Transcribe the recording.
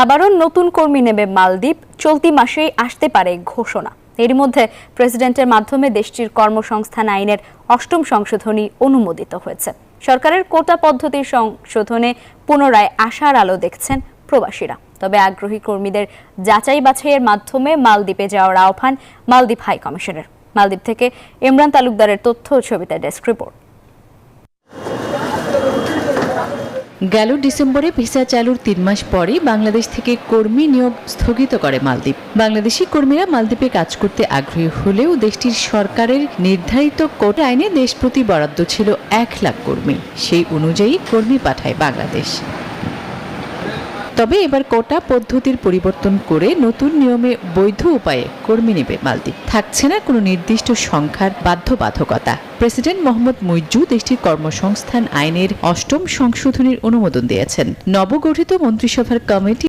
আবারও নতুন কর্মী নেবে মালদ্বীপ। চলতি মাসেই আসতে পারে ঘোষণা। এর মধ্যে প্রেসিডেন্টের মাধ্যমে দেশটির কর্মসংস্থান আইনের অষ্টম সংশোধনী অনুমোদিত হয়েছে। সরকারের কোটা পদ্ধতির সংশোধনে পুনরায় আশার আলো দেখছেন প্রবাসীরা। তবে আগ্রহী কর্মীদের যাচাই বাছাইয়ের মাধ্যমে মালদ্বীপে যাওয়ার আহ্বান মালদ্বীপ হাই কমিশনের মালদ্বীপ থেকে ইমরান তালুকদারের তথ্য ছবিতে ডেস্ক রিপোর্ট। গেল ডিসেম্বরে ভিসা চালুর তিন মাস পরে বাংলাদেশ থেকে কর্মী নিয়োগ স্থগিত করে মালদ্বীপ। বাংলাদেশি কর্মীরা মালদ্বীপে কাজ করতে আগ্রহী হলেও দেশটির সরকারের নির্ধারিত কোটা আইনে দেশ প্রতি বরাদ্দ ছিল এক লাখ কর্মী। সেই অনুযায়ী কর্মী পাঠায় বাংলাদেশ। তবে এবার কোটা পদ্ধতির পরিবর্তন করে নতুন নিয়মে বৈধ উপায়ে কর্মী নেবে মালদ্বীপ। থাকছে না কোনো নির্দিষ্ট সংখ্যার বাধ্যবাধকতা। প্রেসিডেন্ট মোহাম্মদ মুইজু দেশটির কর্মসংস্থান আইনের অষ্টম সংশোধনীর অনুমোদন দিয়েছেন। নবগঠিত মন্ত্রিসভার কমিটি